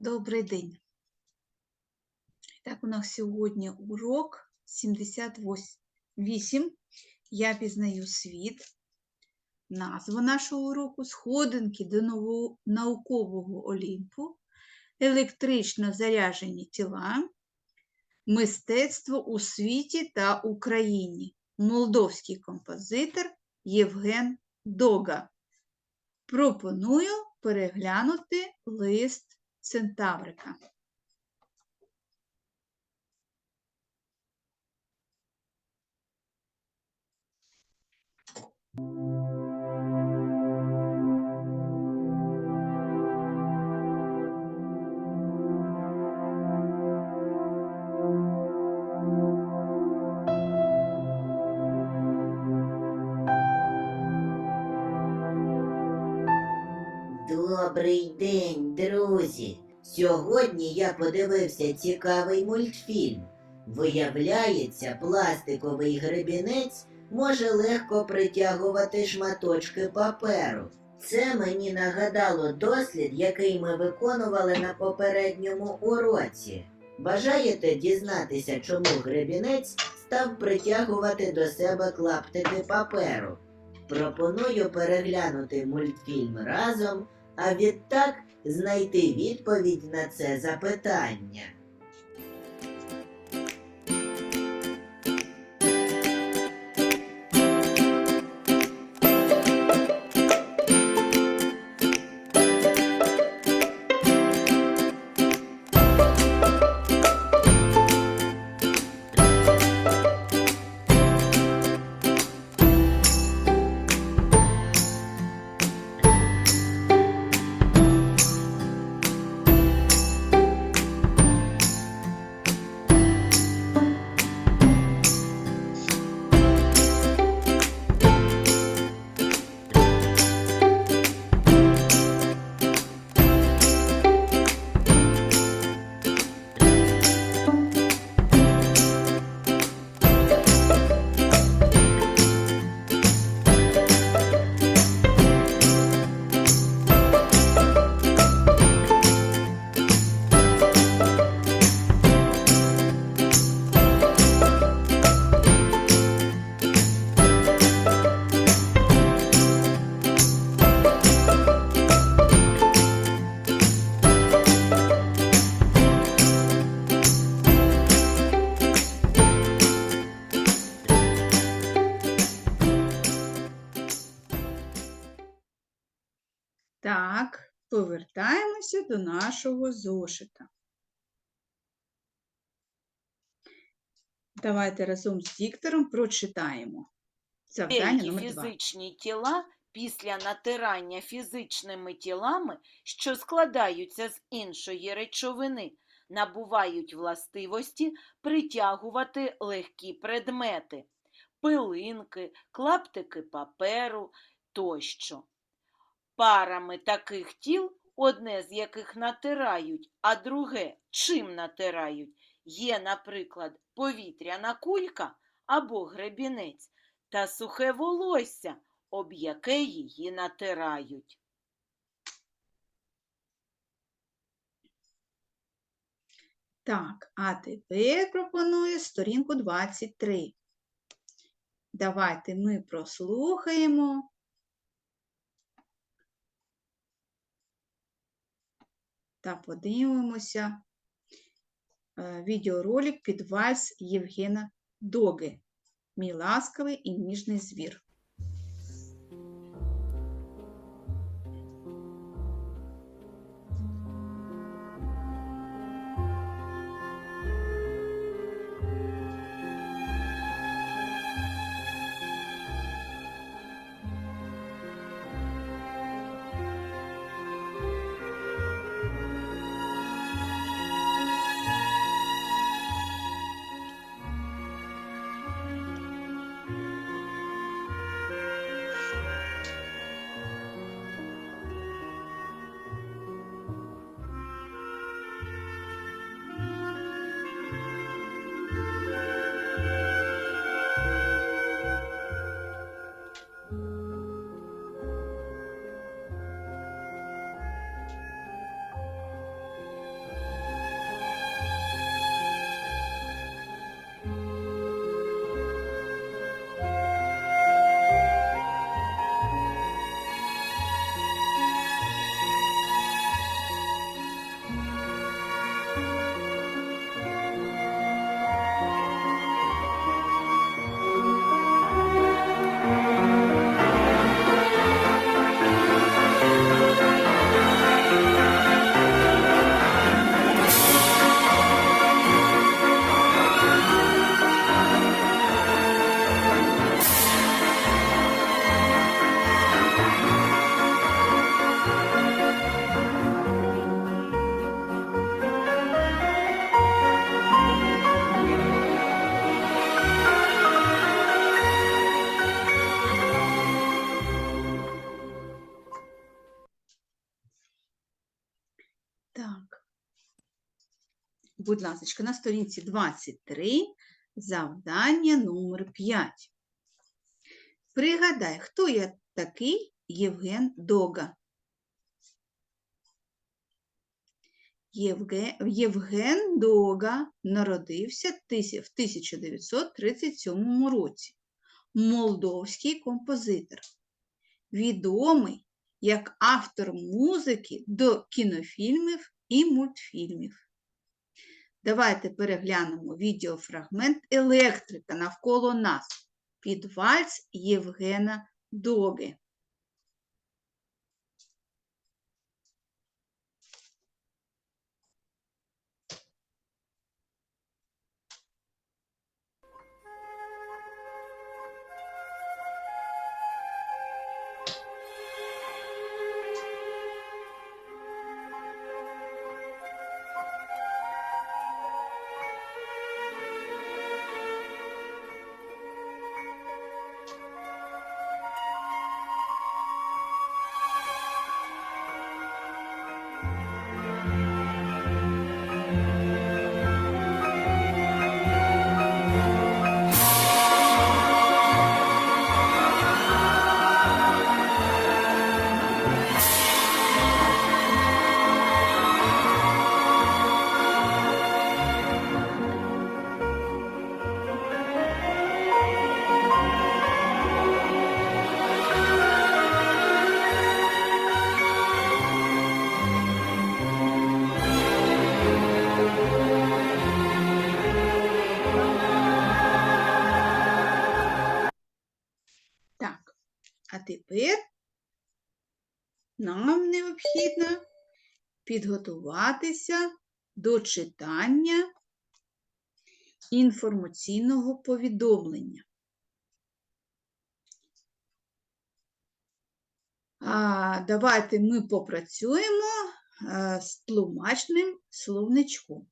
Добрий день. Так, у нас сьогодні урок 78. Я пізнаю світ. Назва нашого уроку Сходинки до ново- наукового Олімпу, електрично заряджені тіла, мистецтво у світі та Україні. Молдовський композитор Євген Дога. Пропоную переглянути лист Центаврика. Добрий день, друзі! Сьогодні я подивився цікавий мультфільм. Виявляється, пластиковий гребінець може легко притягувати шматочки паперу. Це мені нагадало дослід, який ми виконували на попередньому уроці. Бажаєте дізнатися, чому гребінець став притягувати до себе клаптики паперу? Пропоную переглянути мультфільм разом а відтак знайти відповідь на це запитання. Повертаємося до нашого зошита. Давайте разом з диктором прочитаємо. Завдання номер два. фізичні тіла після натирання фізичними тілами, що складаються з іншої речовини, набувають властивості притягувати легкі предмети, пилинки, клаптики паперу тощо. Парами таких тіл, одне з яких натирають, а друге чим натирають, є, наприклад, повітряна кулька або гребінець та сухе волосся, об яке її натирають. Так, а тепер пропоную сторінку 23. Давайте ми прослухаємо. Та подивимося е, відеоролик під вальс Євгена Доги. Мій ласкавий і ніжний звір. Будь ласка, на сторінці 23, завдання номер 5. Пригадай, хто я такий Євген Дога? Євге- Євген Дога народився в 1937 році. Молдовський композитор. Відомий як автор музики до кінофільмів і мультфільмів. Давайте переглянемо відеофрагмент електрика навколо нас під вальс Євгена Доги. Підготуватися до читання інформаційного повідомлення. А, давайте ми попрацюємо з тлумачним словничком.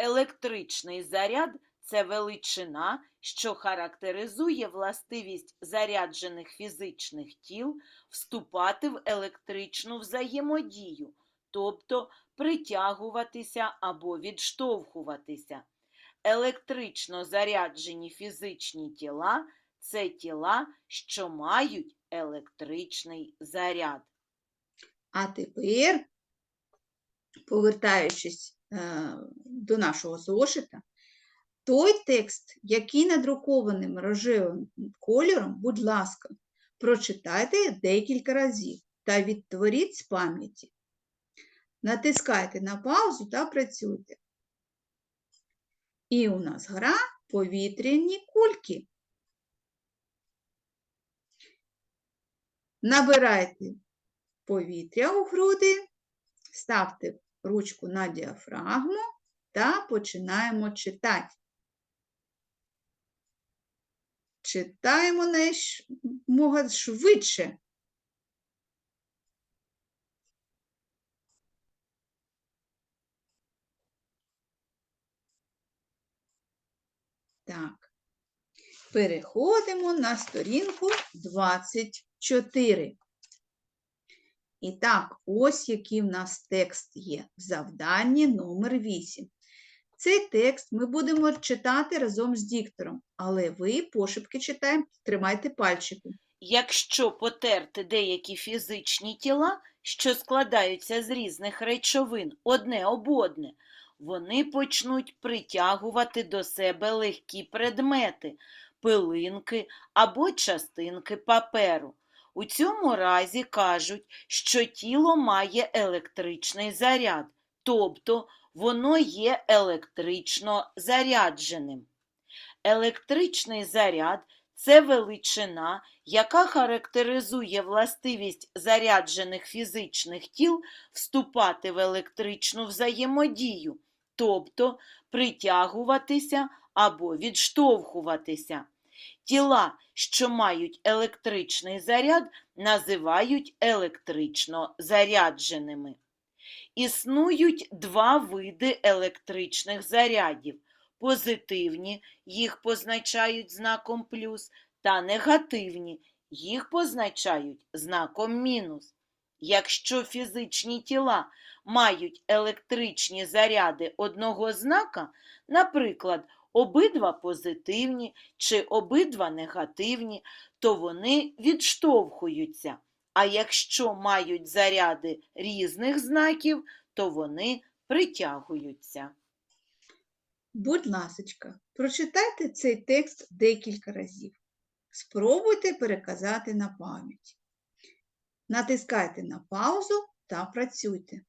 Електричний заряд це величина, що характеризує властивість заряджених фізичних тіл вступати в електричну взаємодію, тобто притягуватися або відштовхуватися. Електрично заряджені фізичні тіла це тіла, що мають електричний заряд. А тепер, повертаючись до нашого зошита, той текст, який надрукованим рожевим кольором, будь ласка, прочитайте декілька разів та відтворіть з пам'яті. Натискайте на паузу та працюйте. І у нас гра повітряні кульки. Набирайте повітря у груди, ставте ручку на діафрагму та починаємо читати. Читаємо якомога швидше. Так. Переходимо на сторінку 24. І так, ось який в нас текст є в завданні номер 8. Цей текст ми будемо читати разом з диктором, але ви пошепки читаємо, тримайте пальчики. Якщо потерти деякі фізичні тіла, що складаються з різних речовин одне об одне, вони почнуть притягувати до себе легкі предмети, пилинки або частинки паперу. У цьому разі кажуть, що тіло має електричний заряд, тобто воно є електрично зарядженим. Електричний заряд це величина, яка характеризує властивість заряджених фізичних тіл вступати в електричну взаємодію, тобто притягуватися або відштовхуватися. Тіла, що мають електричний заряд, називають електрично зарядженими. Існують два види електричних зарядів. Позитивні, їх позначають знаком плюс, та негативні, їх позначають знаком мінус. Якщо фізичні тіла мають електричні заряди одного знака, наприклад, обидва позитивні чи обидва негативні, то вони відштовхуються. А якщо мають заряди різних знаків, то вони притягуються. Будь ласочка, прочитайте цей текст декілька разів. Спробуйте переказати на пам'ять. Натискайте на паузу та працюйте.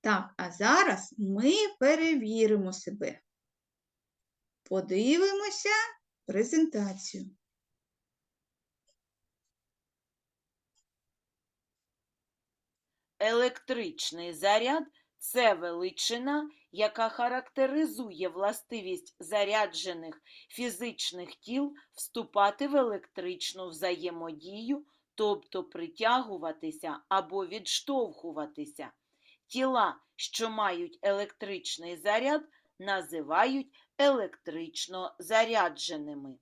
Так, а зараз ми перевіримо себе. Подивимося презентацію. Електричний заряд це величина, яка характеризує властивість заряджених фізичних тіл вступати в електричну взаємодію, тобто притягуватися або відштовхуватися. Тіла, що мають електричний заряд, називають електрично зарядженими.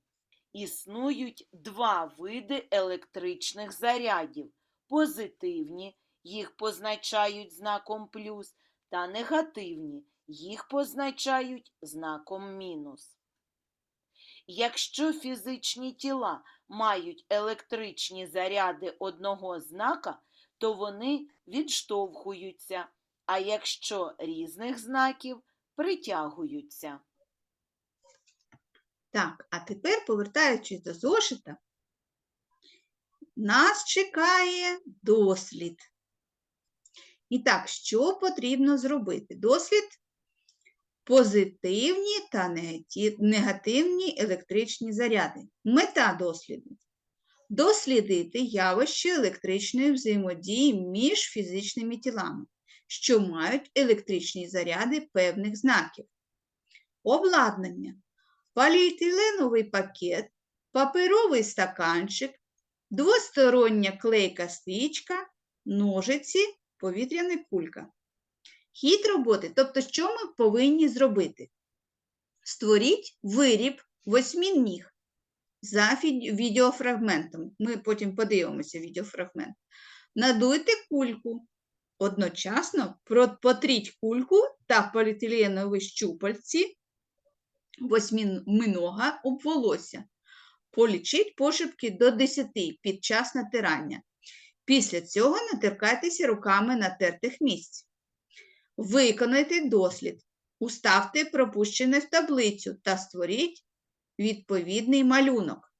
Існують два види електричних зарядів позитивні їх позначають знаком плюс, та негативні, їх позначають знаком мінус. Якщо фізичні тіла мають електричні заряди одного знака, то вони відштовхуються, а якщо різних знаків притягуються. Так, а тепер, повертаючись до зошита, нас чекає дослід. І так, що потрібно зробити? Дослід позитивні та негативні електричні заряди. Мета досліду дослідити явище електричної взаємодії між фізичними тілами, що мають електричні заряди певних знаків. Обладнання поліетиленовий пакет, паперовий стаканчик, двостороння клейка стрічка, ножиці, повітряна кулька. Хід роботи, тобто, що ми повинні зробити? Створіть виріб восьмініг за відеофрагментом. Ми потім подивимося відеофрагмент. Надуйте кульку. Одночасно потріть кульку та поліетиленові щупальці восьминога об волосся. Полічіть пошепки до 10 під час натирання. Після цього натиркайтеся руками натертих місць. Виконайте дослід. Уставте пропущене в таблицю та створіть відповідний малюнок.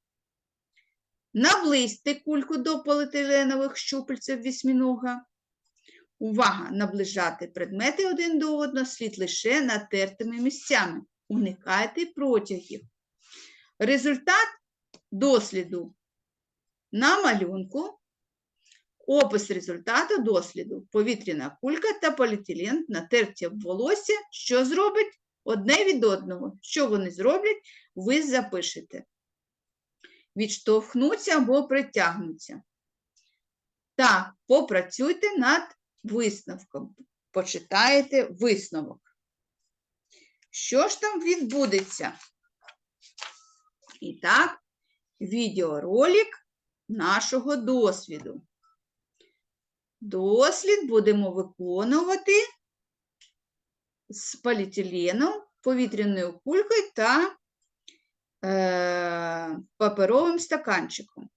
Наблизьте кульку до поліетиленових щупальців вісьмінога. Увага! Наближати предмети один до одного слід лише натертими місцями. Уникайте протягів. Результат досліду на малюнку. Опис результату досліду. Повітряна кулька та поліетилен натерті волосся. Що зробить одне від одного? Що вони зроблять, ви запишете. Відштовхнуться або притягнуться. Так, попрацюйте над висновком. Почитаєте висновок. Що ж там відбудеться? І так, відеоролик нашого досвіду. Дослід будемо виконувати з поліетиленом, повітряною кулькою та паперовим стаканчиком.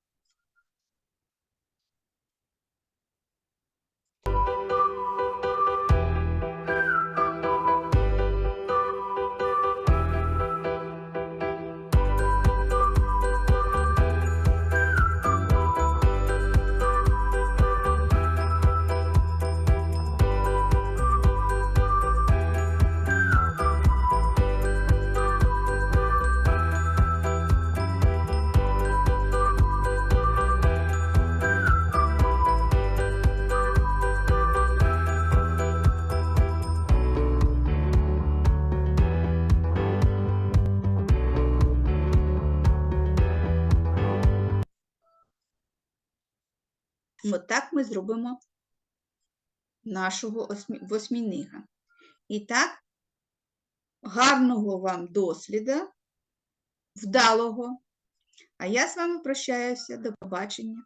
Отак ми зробимо нашого восьмінига. І так, гарного вам досліда, вдалого. А я з вами прощаюся. До побачення.